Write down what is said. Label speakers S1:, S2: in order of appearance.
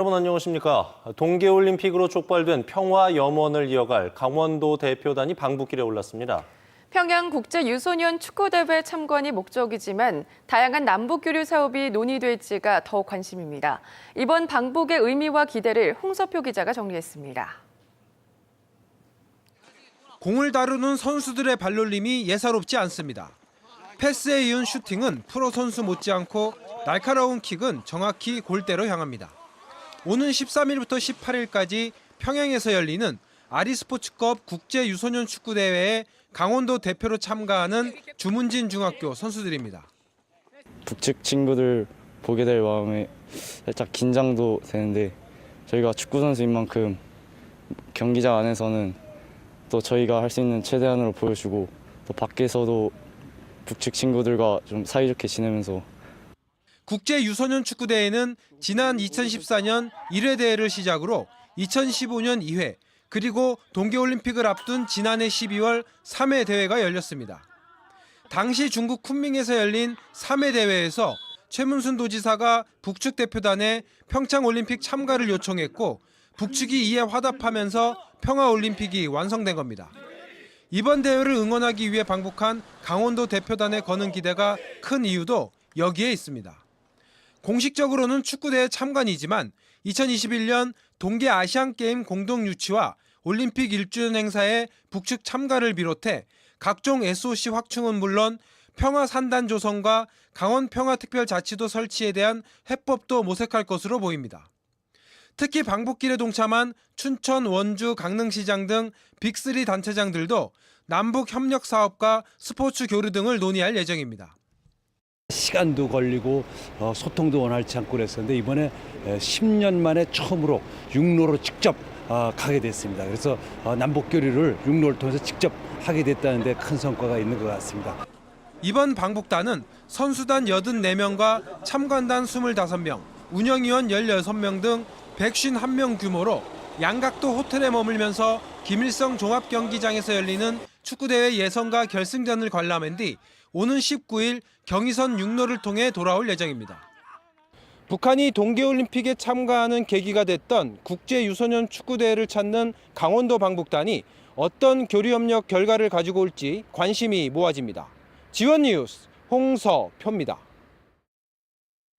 S1: 여러분 안녕하십니까? 동계올림픽으로 촉발된 평화 염원을 이어갈 강원도 대표단이 방북길에 올랐습니다.
S2: 평양 국제 유소년 축구대회 참관이 목적이지만 다양한 남북 교류 사업이 논의될지가 더 관심입니다. 이번 방북의 의미와 기대를 홍서표 기자가 정리했습니다.
S3: 공을 다루는 선수들의 발놀림이 예사롭지 않습니다. 패스에 이은 슈팅은 프로 선수 못지않고 날카로운 킥은 정확히 골대로 향합니다. 오는 13일부터 18일까지 평양에서 열리는 아리스포츠컵 국제 유소년 축구 대회에 강원도 대표로 참가하는 주문진 중학교 선수들입니다.
S4: 북측 친구들 보게 될 마음에 살짝 긴장도 되는데 저희가 축구 선수인 만큼 경기장 안에서는 또 저희가 할 수 있는 최대한으로 보여주고 또 밖에서도 북측 친구들과 좀 사이좋게 지내면서
S3: 국제 유소년 축구 대회는 지난 2014년 1회 대회를 시작으로 2015년 2회 그리고 동계 올림픽을 앞둔 지난해 12월 3회 대회가 열렸습니다. 당시 중국 쿤밍에서 열린 3회 대회에서 최문순 도지사가 북측 대표단에 평창 올림픽 참가를 요청했고 북측이 이에 화답하면서 평화 올림픽이 완성된 겁니다. 이번 대회를 응원하기 위해 방북한 강원도 대표단에 거는 기대가 큰 이유도 여기에 있습니다. 공식적으로는 축구대회 참관이지만 2021년 동계 아시안 게임 공동 유치와 올림픽 1주년 행사에 북측 참가를 비롯해 각종 SOC 확충은 물론 평화 산단 조성과 강원 평화 특별자치도 설치에 대한 해법도 모색할 것으로 보입니다. 특히 방북길에 동참한 춘천, 원주, 강릉시장 등 빅3 단체장들도 남북 협력 사업과 스포츠 교류 등을 논의할 예정입니다.
S5: 시간도 걸리고 어, 소통도 원활치 않고 그랬었는데 이번에 에, 10년 만에 처음으로 육로로 직접 어, 가게 됐습니다. 그래서 어, 남북 교류를 육로를 통해서 직접 하게 됐다는데 큰 성과가 있는 것 같습니다.
S3: 이번 방북단은 선수단 84명과 참관단 25명, 운영위원 16명 등 151명 규모로 양각도 호텔에 머물면서 김일성 종합경기장에서 열리는 축구대회 예선과 결승전을 관람한 뒤 오는 19일 경의선 육로를 통해 돌아올 예정입니다. 북한이 동계올림픽에 참가하는 계기가 됐던 국제유소년 축구대회를 찾는 강원도 방북단이 어떤 교류협력 결과를 가지고 올지 관심이 모아집니다. 지원 뉴스 홍서표입니다.